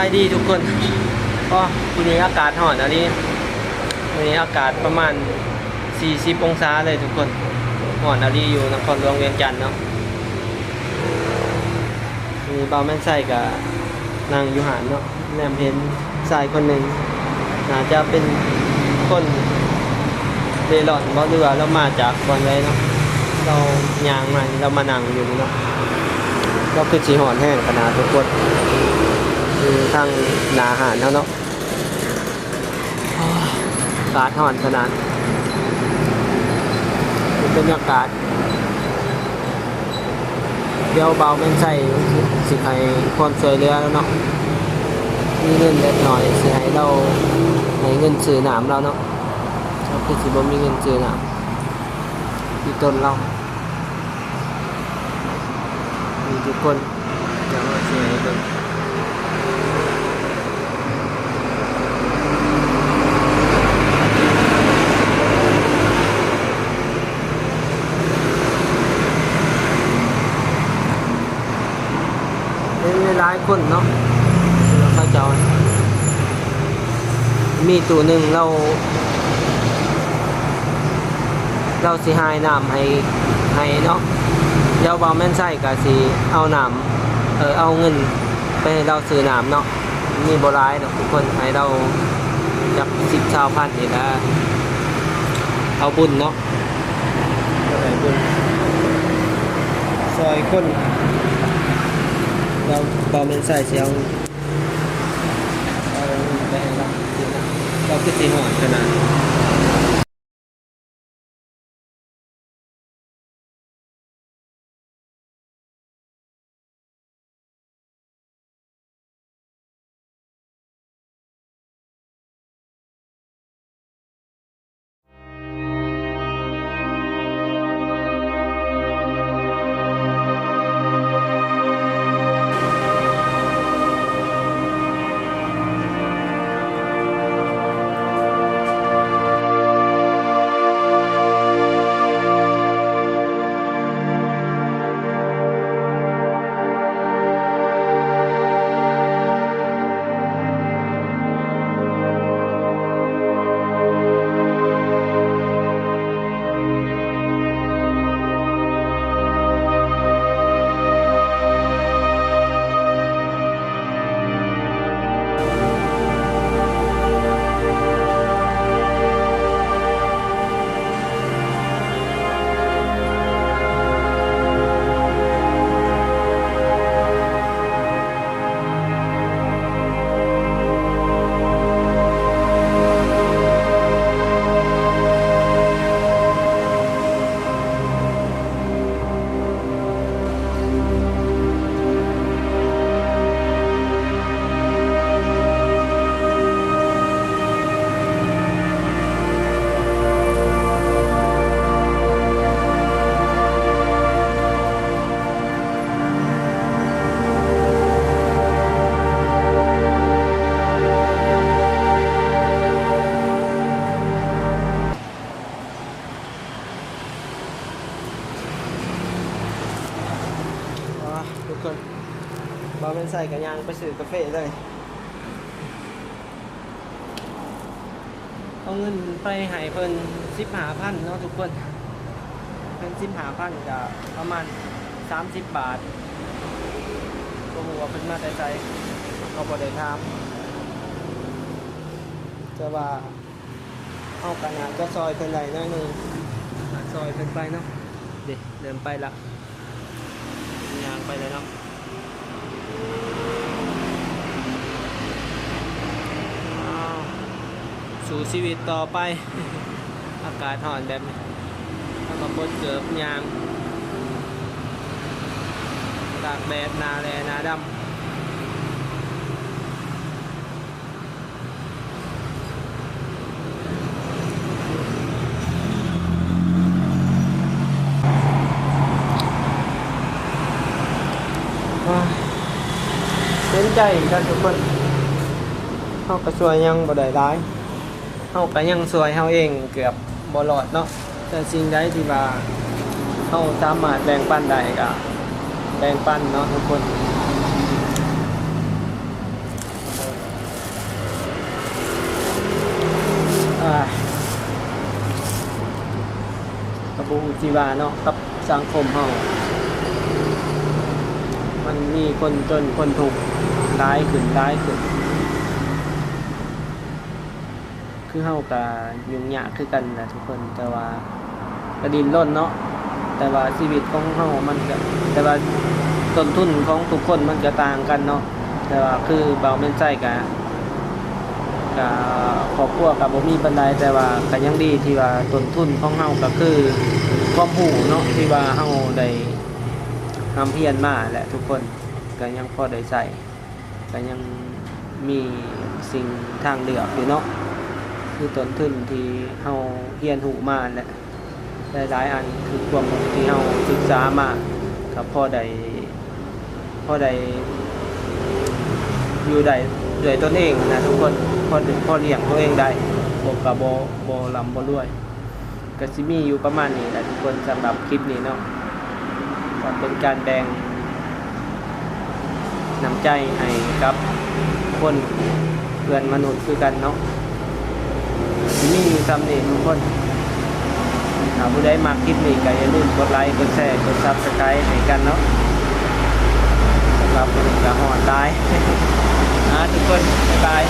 ายดีทุกคนก็ทีนี้อากาศหอนอันนี้วันนี้อากาศประมาณ 40 องศาเลยทุกคนหอนอันนี้อยู่นครหลวงเวียงจันทน์เนาะมีเบาแม่นไส้กับนางยูหานเนาะแนมเห็นชายคนหนึ่งน่าจจะเป็นคนเร่ร่อนบ่เรือแล้วมาจากบอนไว้เนาะเรายางมาเรามานั่งอยู่เนาะก็คือสีหอนแห้งขนาดทุกคน ทางหนาอาหารเขาเนาะอากาศห่อนขนาดเป็นบรรยากาศ เดี๋ยวเบาเป็นใส่สิให้ความช่วยเหลือแล้วเนาะมีเงินเล็กน้อยสิให้เราให้เงินซื้อน้ำเราเนาะเราคือสิบ่มีเงินซื้อน้ำที่ต้นเรามีทุกคนอยากมาเสียให้เบิ่ง เป็นหลายคนเนาะเราเข้ามีตัวหนึ่งเรา เราสิหายน้ำให้ให้เนาะเดี๋ยวเบาแม่นใส่ก็สิเอาน้ำเออเอาเงินไปให้เราซื้อน้ำเนาะมีโบรายเนาะทุกคนให้เราจักสิบชาวพันนี่นะเอาบุญเนาะเอาบุญซอยคน เราบอมันใส่เสียวเราไปเราเราคือสีหอนขนาด เอาวะทุกคนบอมันใส่กันยางไปซื้อกาแฟเลยเอาเงินไปให้เพิ่นสิบหาพันเนาะทุกคน เพิ่นสิบหาพันกับประมาณสามสิบบาทก็หัวาเพิ่นมาแต่ใจเขาบ่ได้ถามจะว่าเอากันงานก็ซอยเพิ่นได้หน้อยหนึงอะซอยเพิ่นไปเนาะเด็เดินไปละ ไปเลยครับสู่ชีวิตต่อไป อากาศห่อนแบบนี้ถ้ามาปนเกือบยางตากแดดนาแลนาดำ เห็นใจกันทุกคนเขาก็ช่วยยังบ่ได้ร้ายเขาก็ยังสวยเขาเองเกือบบ่หลอดเนาะแต่สิ่งใดที่ว่าเขาสามารถแบ่งปันได้ก็แบ่งปันเนาะทุกคนกระบูจีวาเนาะกับสังคมเฮา มันมีคนจนคนถูกร้ายขึ้นร้ายขึ้น คือเฮาก็ยุ่งยากคือกันนะทุกคนแต่ว่าก็ดินร่นเนาะแต่ว่าชีวิตของเฮามันก็แต่ว่าต้นทุนของทุกคนมันก็ต่างกันเนาะแต่ว่าคือเบาเป็นไส้กะกะครอบครัวกับบ่มีปันไดแต่ว่าก็ยังดีที่ว่าต้นทุนของเฮาก็คือความรู้เนาะที่ว่าเฮาได้ ทำเพียรมาแหละทุกคนก็ยังพอได้ใส่ก็ยังมีสิ่งทางเลือกอยู่เนาะคือต้นทุนที่เฮาเรียนรู้มาแหละหลายๆอันคือความรู้ที่เฮาศึกษามากับพ่อใดพ่อใดอยู่ใดด้วยตนเองนะทุกคนพ่อพ่อเลี้ยงตัวเองได้บ่กับบ่บ่ลำบ่รวยก็สิมีอยู่ประมาณนี้แหละทุกคนสำหรับคลิปนี้เนาะ ก็เป็นการแบ่งน้ำใจให้กับคนเพื่อนมนุษย์คือกันเนาะมีอยู่ซ้ำนี่ทุกคนถ้าผู้ใดมาคลิปนี้ก็อย่าลืมกดไลค์กดแชร์กดซับสไครต์ให้กันเนาะสำหรับคนนี้ก็หอนตายอ่าทุกคนบ๊ายบาย